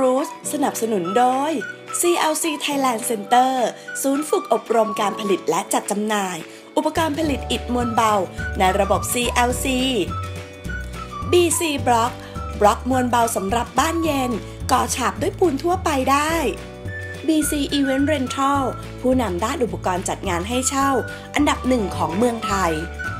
Cruise สนับสนุนโดย CLC Thailand Center ศูนย์ฝึกอบรมการผลิตและจัดจำหน่าย อุปกรณ์ผลิตอิฐมวลเบา ในระบบ CLC BC Block บล็อกมวลเบาสำหรับบ้านเย็น ก่อฉาบด้วยปูนทั่วไปได้ BC Event Rental ผู้นำด้านอุปกรณ์จัดงานให้เช่า อันดับหนึ่งของเมืองไทย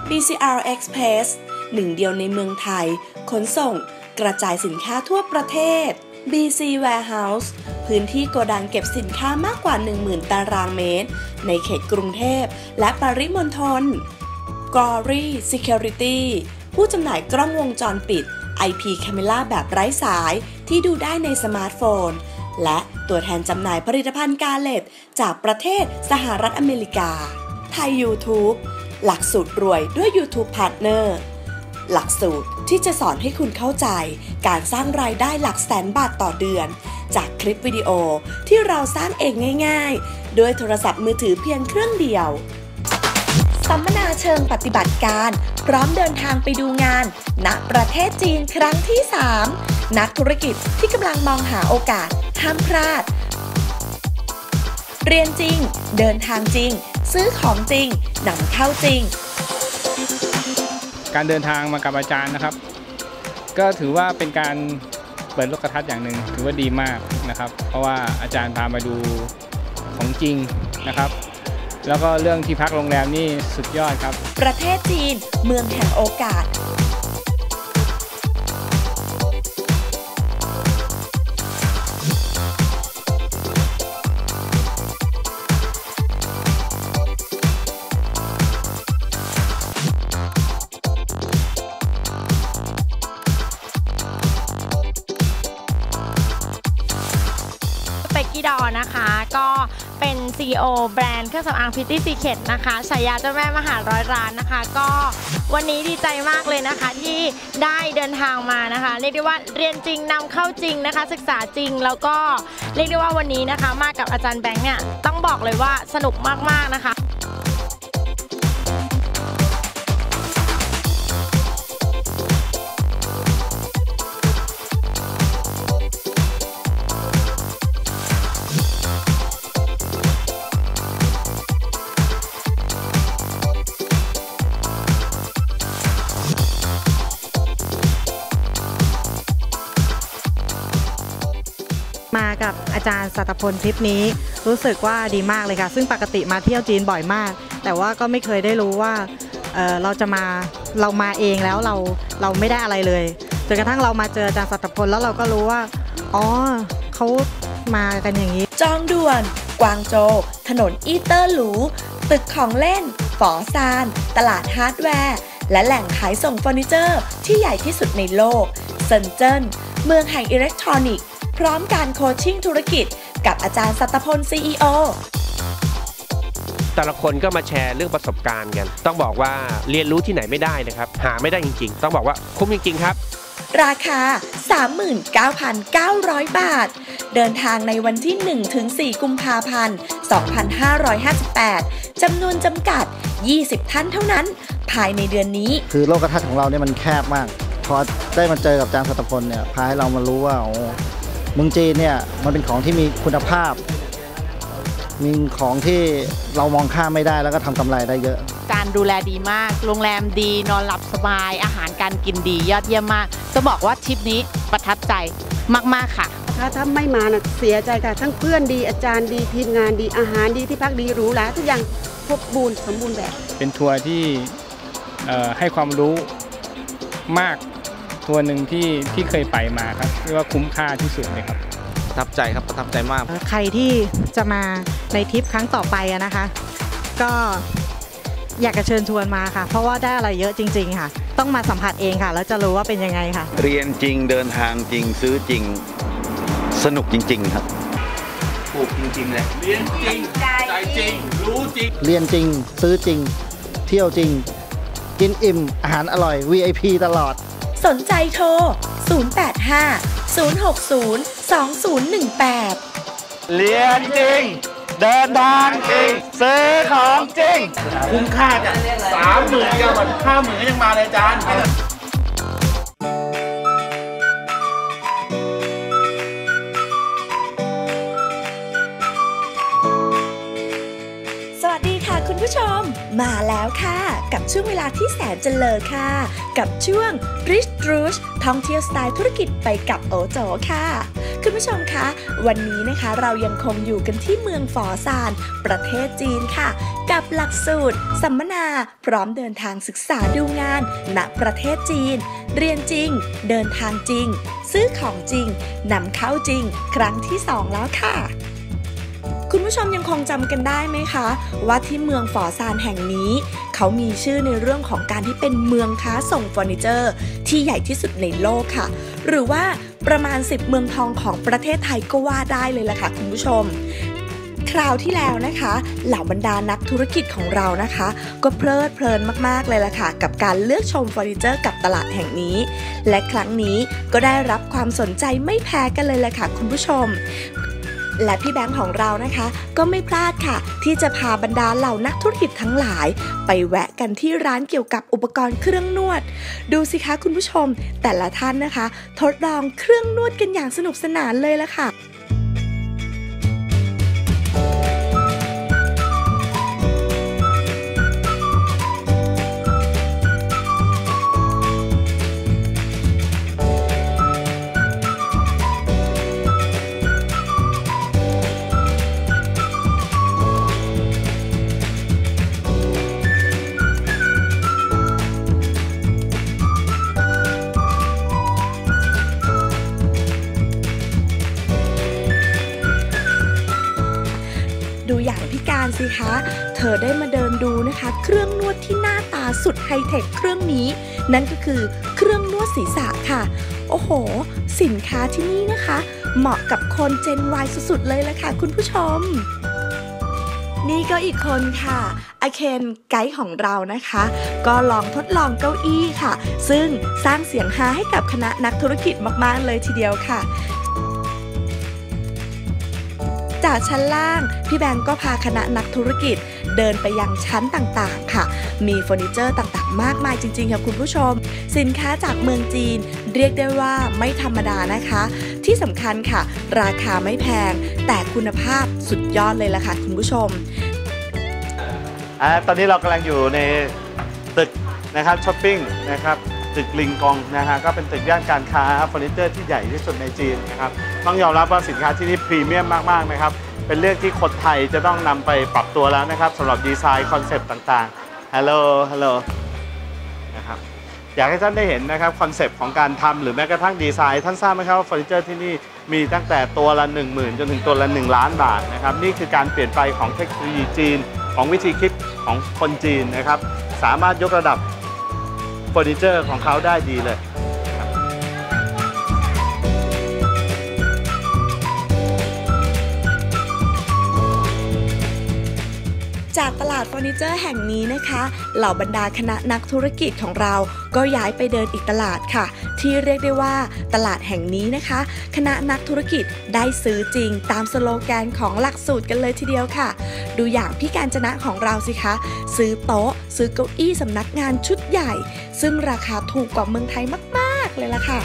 BCR Express หนึ่งเดียวในเมืองไทย ขนส่ง กระจายสินค้าทั่วประเทศ BC Warehouse พื้นที่โกดังเก็บสินค้ามากกว่า 10,000 ตารางเมตร ในเขตกรุงเทพและปริมณฑล Glory Security ผู้จำหน่ายกล้องวงจรปิด IP Camera แบบไร้สายที่ดูได้ในสมาร์ทโฟน และตัวแทนจำหน่ายผลิตภัณฑ์กาเลตจากประเทศสหรัฐอเมริกา ไทย YouTube หลักสูตรรวยด้วย YouTube Partner หลักสูตรที่จะสอนให้คุณเข้าใจ การสร้างรายได้หลักแสนบาทต่อเดือน จากคลิปวิดีโอที่เราสร้างเองง่าย ๆ ด้วยโทรศัพท์มือถือเพียงเครื่องเดียว สัมมนาเชิงปฏิบัติการ พร้อมเดินทางไปดูงาน ณ ประเทศจีนครั้งที่ 3 นักธุรกิจที่กำลังมองหาโอกาสห้ามพลาด เรียนจริง เดินทางจริง ซื้อของจริงนำเข้าจริง การเดินทางมากับอาจารย์นะครับ ก็ถือว่าเป็นการเปิดโลกทัศน์อย่างหนึ่งถือว่าดีมากนะครับ เพราะว่าอาจารย์พามาดูของจริงนะครับ แล้วก็เรื่องที่พักโรงแรมนี่สุดยอดครับ ประเทศจีนเมืองแห่งโอกาส CEO แบรนด์เครื่องสำอาง Pretty Secret นะคะฉายาเจ้าแม่มหาร้อยร้านนะคะ ก็วันนี้ดีใจมากเลยนะคะที่ได้เดินทางมานะคะ เรียกได้ว่าเรียนจริงนำเข้าจริงนะคะ ศึกษาจริงแล้วก็เรียกได้ว่าวันนี้นะคะ มากับอาจารย์แบงค์เนี่ยต้องบอกเลยว่าสนุกมากๆนะคะ กับอาจารย์สัตพลทริปนี้ รู้สึกว่าดีมากเลยค่ะ ซึ่งปกติมาเที่ยวจีนบ่อยมาก แต่ว่าก็ไม่เคยได้รู้ว่าเเราจะมาเรามาเองแล้วเราเราไม่ได้อะไรเลยจนกระทั่งเรามาเจออาจารย์สัตพลแล้วเราก็รู้ว่าอ๋อเขามากันอย่างนี้ จองด่วน กวางโจ ถนนอีเตอร์หรูตึกของเล่น ฝอซาน ตลาดฮาร์ดแวร์ และแหล่งขายส่งเฟอร์นิเจอร์ ที่ใหญ่ที่สุดในโลกเซินเจิ้น เมืองแห่งอิเล็กทรอนิกส์ พร้อมการโคชชิ่งธุรกิจ กับอาจารย์สัตพล CEO แต่ละคนก็มาแชร์เรื่องประสบการณ์กัน ต้องบอกว่าเรียนรู้ที่ไหนไม่ได้นะครับ หาไม่ได้จริง ๆ ต้องบอกว่าคุ้มจริง ๆ ครับ ราคา 39,900 บาท เดินทางในวันที่ 1-4 กุมภาพันธ์ 2558 จำนวนจำกัด 20 ท่านเท่านั้น ภายในเดือนนี้ คือโลกทัศน์ของเราเนี่ยมันแคบมาก พอได้มาเจอกับอาจารย์สัตพลเนี่ยพาให้เรามารู้ว่าโอ้ เมืองจีนเนี่ยมันเป็นของที่มีคุณภาพ มีของที่เรามองข้ามไม่ได้แล้วก็ทำกำไรได้เยอะ การดูแลดีมาก โรงแรมดีนอนหลับสบาย อาหารการกินดียอดเยี่ยมมาก จะบอกว่าทริปนี้ประทับใจมาก ๆ ค่ะ ถ้าถ้าไม่มาน่ะเสียใจค่ะ ทั้งเพื่อนดีอาจารย์ดีทีมงานดีอาหารดีที่พักดีหรูหราทุกอย่างครบบูรณ์สมบูรณ์แบบ เป็นทัวร์ที่เอ่อให้ความรู้มาก ทัวร์หนึ่งที่ที่เคยไปมาครับเรียกว่าคุ้มค่าที่สุดเลยครับประทับใจครับประทับใจมาก ใครที่จะมาในทริปครั้งต่อไปอะนะคะ ก็อยากจะเชิญชวนมาค่ะ เพราะว่าได้อะไรเยอะจริง ๆ ค่ะ ต้องมาสัมผัสเองค่ะแล้วจะรู้ว่าเป็นยังไงค่ะ เรียนจริงเดินทางจริงซื้อจริง สนุกจริง ๆ ครับถูกจริงๆเลยเรียนจริงใจจริง รู้จริง เรียนจริง ซื้อจริง เที่ยวจริง กินอิ่มอาหารอร่อย VIP ตลอด สนใจโทร 085 060 2018 เรียนจริง เดินทางจริง ซื้อของจริง คุ้มค่าจากสามหมื่นเก้าพันห้าหมื่นก็ยังมาเลยอาจาร มาแล้วค่ะ กับช่วงเวลาที่แสนจะเลอค่ะ กับช่วง Rich r u s h ท่องเที่ยวสไตล์ธุรกิจไปกับโอโจค่ะ คุณผู้ชมคะ วันนี้นะคะเรายังคงอยู่กันที่เมืองฝอซาน ประเทศจีนค่ะ กับหลักสูตร สัมมนา พร้อมเดินทางศึกษาดูงาน ณประเทศจีน เรียนจริง เดินทางจริง ซื้อของจริงนำเข้าจริง ครั้งที่สองแล้วค่ะ คุณผู้ชมยังคงจำกันได้ไหมคะ ว่าที่เมืองฝอซานแห่งนี้ เขามีชื่อในเรื่องของการที่เป็นเมืองค้าส่งเฟอร์นิเจอร์ ที่ใหญ่ที่สุดในโลกค่ะ หรือว่าประมาณ 10 เมืองทองของประเทศไทยก็ว่าได้เลยล่ะค่ะคุณผู้ชมคราวที่แล้วนะคะ เหล่าบรรดานักธุรกิจของเรานะคะ ก็เพลิดเพลินมากๆเลยล่ะค่ะ กับการเลือกชมเฟอร์นิเจอร์กับตลาดแห่งนี้ และครั้งนี้ก็ได้รับความสนใจไม่แพ้กันเลยล่ะค่ะคุณผู้ชม และพี่แบงค์ของเรานะคะ ก็ไม่พลาดค่ะ ที่จะพาบรรดาเหล่านักธุรกิจทั้งหลาย ไปแวะกันที่ร้านเกี่ยวกับอุปกรณ์เครื่องนวด ดูสิคะคุณผู้ชม แต่ละท่านนะคะ ทดลองเครื่องนวดกันอย่างสนุกสนานเลยละค่ะ ดูอย่างพี่การสิคะ เธอได้มาเดินดูนะคะ เครื่องนวดที่หน้าตาสุดไฮเทคเครื่องนี้ นั่นก็คือเครื่องนวดศีรษะค่ะ โอ้โห สินค้าที่นี่นะคะ เหมาะกับคนเจน Y สุดๆเลยละค่ะ คุณผู้ชมนี่ก็อีกคนค่ะอาเคนไกด์ของเรานะคะ ก็ลองทดลองเก้าอี้ค่ะ ซึ่งสร้างเสียงฮาให้กับคณะนักธุรกิจมาก ๆ เลยทีเดียวค่ะากชั้นล่าง พี่แบงก์ก็พาคณะนักธุรกิจ เดินไปยังชั้นต่างๆ ค่ะ มีเฟอร์นิเจอร์ต่างๆ มากมายจริงๆค่ะคุณผู้ชม สินค้าจากเมืองจีน เรียกได้ว่าไม่ธรรมดานะคะ ที่สำคัญค่ะ ราคาไม่แพง แต่คุณภาพสุดยอดเลยล่ะค่ะคุณผู้ชมอตอนนี้เรากำลังอยู่ในตึกนะครับช้อปปิ้งนะครับ ตึกลิงกองนะฮะก็เป็นตึกย่านการค้าเฟอร์นิเจอร์ที่ใหญ่ที่สุดในจีนนะครับต้องยอมรับว่าสินค้าที่นี่พรีเมียมมากๆนะครับเป็นเรื่องที่คนไทยจะต้องนำไปปรับตัวแล้วนะครับสำหรับดีไซน์คอนเซปต์ต่างๆฮัลโหลฮัลโหลนะครับอยากให้ท่านได้เห็นนะครับคอนเซปต์ของการทำหรือแม้กระทั่งดีไซน์ท่านทราบไหมครับว่าเฟอร์นิเจอร์ที่นี่มีตั้งแต่ตัวละ 1 0,000 จนถึงตัวละ 1 ล้านบาทนะครับนี่คือการเปลี่ยนไปของเทคโนโลยีจีน ของวิธีคิดของคนจีนนะครับสามารถยกระดับ เฟอร์นิเจอร์ของเขาได้ดีเลยจากตลาดเฟอร์นิเจอร์แห่งนี้นะคะ เหล่าบรรดาคณะนักธุรกิจของเราก็ย้ายไปเดินอีกตลาดค่ะ ที่เรียกได้ว่าตลาดแห่งนี้นะคะ คณะนักธุรกิจได้ซื้อจริงตามสโลแกนของหลักสูตรกันเลยทีเดียวค่ะ ดูอย่างพี่การจนะของเราสิคะ ซื้อโต๊ะ ซื้อเก้าอี้สำนักงานชุดใหญ่ ซึ่งราคาถูกกว่าเมืองไทยมาก ๆ เลยล่ะค่ะ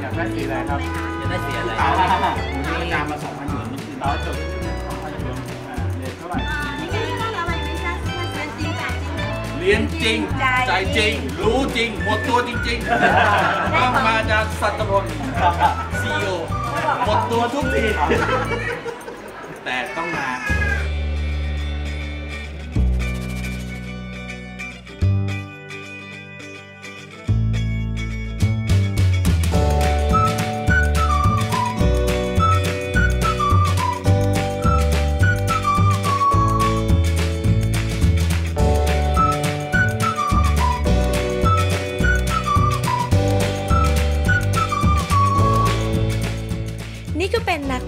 อยากได้สีอะไรครับอยากได้สีอะไรอ่าผมนี่งานมาสองพันหยวนต่อจบสองพันหยวนอ่าเรียนเท่าไหร่เรียนจริง ใจจริง รู้จริง หมดตัวจริงๆต้องมาจากสัตพลซีโอหมดตัวทุกทีแต่ต้องมา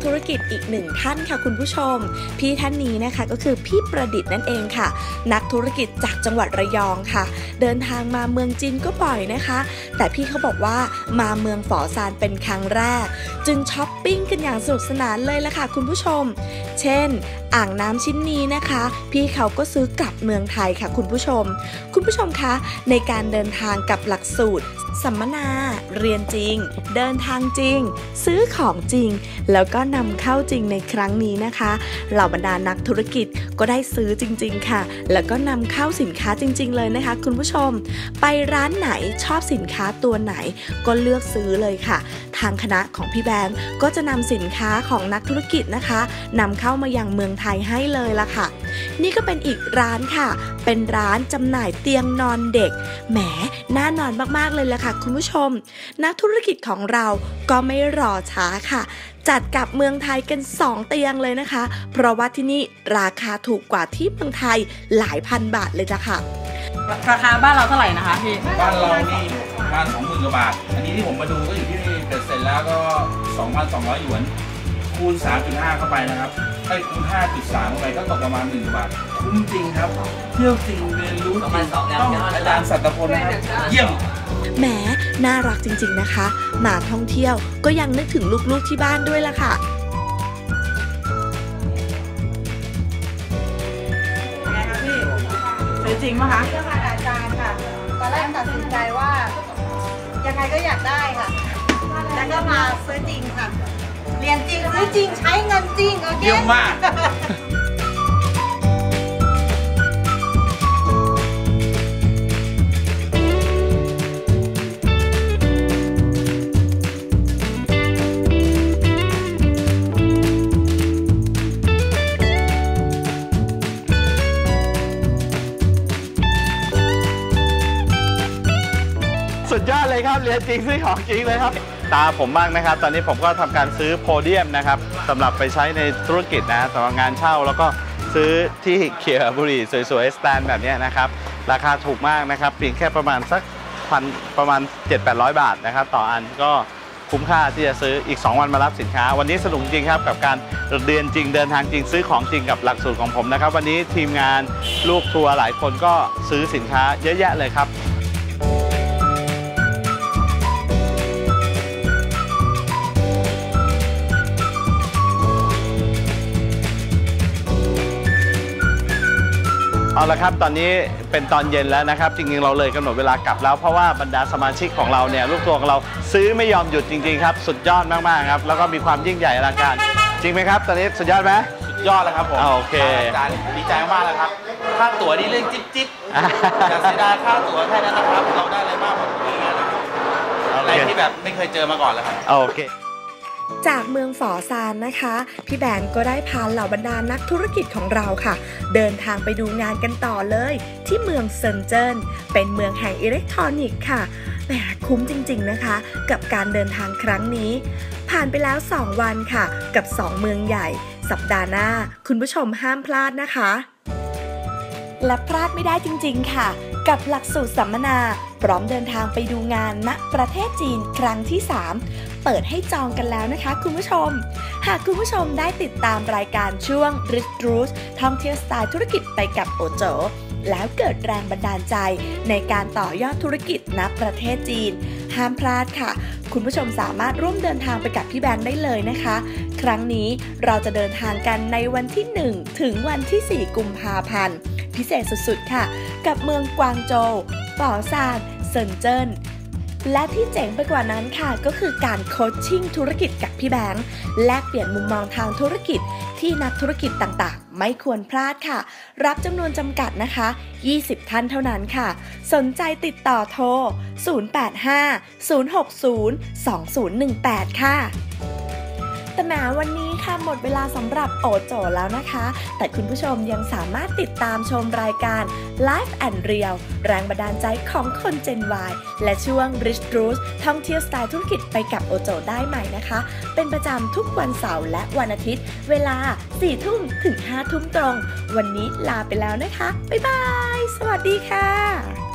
ธุรกิจอีกหนึ่งท่านค่ะคุณผู้ชม พี่ท่านนี้นะคะก็คือพี่ประดิษฐ์นั่นเองค่ะ นักธุรกิจจากจังหวัดระยองค่ะ เดินทางมาเมืองจีนก็บ่อยนะคะ แต่พี่เขาบอกว่ามาเมืองฝอซานเป็นครั้งแรก จึงช้อปปิ้งกันอย่างสนุกสนานเลยละค่ะคุณผู้ชม เช่นอ่างน้ำชิ้นนี้นะคะ พี่เขาก็ซื้อกลับเมืองไทยค่ะคุณผู้ชม คุณผู้ชมคะในการเดินทางกับหลักสูตร สัมมนา เรียนจริง เดินทางจริง ซื้อของจริง แล้วก็นำเข้าจริงในครั้งนี้นะคะเหล่าบรรดานักธุรกิจก็ได้ซื้อจริง ๆ ค่ะ แล้วก็นำเข้าสินค้าจริง ๆ เลยนะคะ คุณผู้ชม ไปร้านไหนชอบสินค้าตัวไหน ก็เลือกซื้อเลยค่ะ ทางคณะของพี่แบงก์ก็จะนำสินค้าของนักธุรกิจนะคะนำเข้ามายังเมืองไทยให้เลยละค่ะ นี่ก็เป็นอีกร้านค่ะ เป็นร้านจำหน่ายเตียงนอนเด็ก แหม น่านอนมากๆเลยละค่ะ คุณผู้ชม นักธุรกิจของเราก็ไม่รอช้าค่ะ จัดกับเมืองไทยกัน 2 เตียงเลยนะคะ เพราะว่าที่นี่ราคาถูกกว่าที่เมืองไทยหลายพันบาทเลยจ้ะค่ะ ราคาบ้านเราเท่าไหร่นะคะพี่ บ้านเรานี่ประมาณสองหมื่นกว่าบาท อันนี้ที่ผมมาดูก็อยู่ที่เบ็ดเสร็จแล้วก็2,200หยวน คูณ 3.5 เข้าไปนะครับไอ้คูณ 5.3เข้าไปก็ตกประมาณหมื่นกว่าบาทคุ้มจริงครับ เที่ยวจริงเรียนรู้จริงต้องอาจารย์สัตพลนะครับเยี่ยมแหมน่ารักจริง ๆนะคะ มาท่องเที่ยวก็ยังนึกถึงลูกๆที่บ้านด้วยล่ะค่ะซื้อจริงปะคะเรื่องอาจารย์ค่ะ ตอนแรกตัดสินใจว่า ยังไงก็อยากได้ค่ะ แล้วก็มาซื้อจริงค่ะ เรียนจริงซื้อจริงใช้เงินจริงโอเค เยี่ยมมาก เลยครับเรียนจริงซื้อของจริงเลยครับ ตาผมบ้างนะครับ ตอนนี้ผมก็ทำการซื้อโพเดียมนะครับสำหรับไปใช้ในธุรกิจนะสำหรับงานเช่าแล้วก็ซื้อที่เขียบุรีสวยๆสแตนแบบนี้นะครับราคาถูกมากนะครับเพียงแค่ประมาณสักพันประมาณ 7-800 บาทนะครับ ต่ออันก็คุ้มค่าที่จะซื้ออีก 2 วันมารับสินค้า วันนี้สนุกจริงครับกับการเรียนจริงเดินทางจริงซื้อของจริงกับหลักสูตรของผมนะครับ วันนี้ทีมงานลูกทัวร์หลายคนก็ซื้อสินค้าเยอะแยะเลยครับ ละครับตอนนี้เป็นตอนเย็นแล้วนะครับ จริงๆเราเลยกำหนดเวลากลับแล้วเพราะว่าบรรดาสมาชิกของเราเนี่ยลูกตัวของเราซื้อไม่ยอมหยุดจริงๆครับ สุดยอดมากๆครับ แล้วก็มีความยิ่งใหญ่อลังการ จริงไหมครับ ตอนนี้สุดยอดไหมสุดยอดแล้วครับผมอ่าโอเค อาจารย์ดีใจมากแล้วครับ ค่าตั๋วนี่เรื่องจิ๊บจิ๊บอย่าเสียดายค่าตั๋วแค่นั้นนะครับ เราได้อะไรมากกว่านี้นะครับอะไรที่แบบไม่เคยเจอมาก่อนแล้วครับ โอเค จากเมืองฝอซานนะคะ พี่แบนก็ได้พาเหล่าบรรดานักธุรกิจของเราค่ะ เดินทางไปดูงานกันต่อเลย ที่เมืองเซินเจิ้นเป็นเมืองแห่งอิเล็กทรอนิกส์ค่ะแหมคุ้มจริงๆนะคะ กับการเดินทางครั้งนี้ ผ่านไปแล้ว 2 วันค่ะ กับ 2 เมืองใหญ่ สัปดาห์หน้า คุณผู้ชมห้ามพลาดนะคะ และพลาดไม่ได้จริง ๆ ค่ะ กับหลักสูตรสัมมนา พร้อมเดินทางไปดูงานณประเทศจีนครั้งที่ 3 เปิดให้จองกันแล้วนะคะคุณผู้ชม หากคุณผู้ชมได้ติดตามรายการช่วง r i c h r o o t ท่องเที่ยวสไตล์ธุรกิจไปกับโอโจแล้วเกิดแรงบันดาลใจในการต่อยอดธุรกิจณประเทศจีน ห้ามพลาดค่ะ คุณผู้ชมสามารถร่วมเดินทางไปกับพี่แบงค์ได้เลยนะคะ ครั้งนี้เราจะเดินทางกันในวันที่ 1 ถึงวันที่ 4 กุมภาพันธ์ พิเศษสุดๆ ค่ะ กับเมืองกวางโจวป่อซานเซินเจิ้นและที่เจ๋งไปกว่านั้นค่ะ ก็คือการโคชชิ่งธุรกิจกับพี่แบงค์แลกเปลี่ยนมุมมองทางธุรกิจที่นักธุรกิจต่างๆ ไม่ควรพลาดค่ะ รับจำนวนจำกัดนะคะ 20 ท่านเท่านั้นค่ะ สนใจติดต่อโทร 085 060 2018 ค่ะ แต่แหมวันนี้ค่ะหมดเวลาสำหรับโอโจแล้วนะคะ แต่คุณผู้ชมยังสามารถติดตามชมรายการ Live and Real แรงบันดาลใจของคน Gen Y และช่วง Rich Roots ท่องเที่ยวสไตล์ธุรกิจไปกับโอโจได้ใหม่นะคะ เป็นประจำทุกวันเสาร์และวันอาทิตย์ เวลา 4 ทุ่มถึง 5 ทุ่มตรง วันนี้ลาไปแล้วนะคะ บ๊ายบาย สวัสดีค่ะ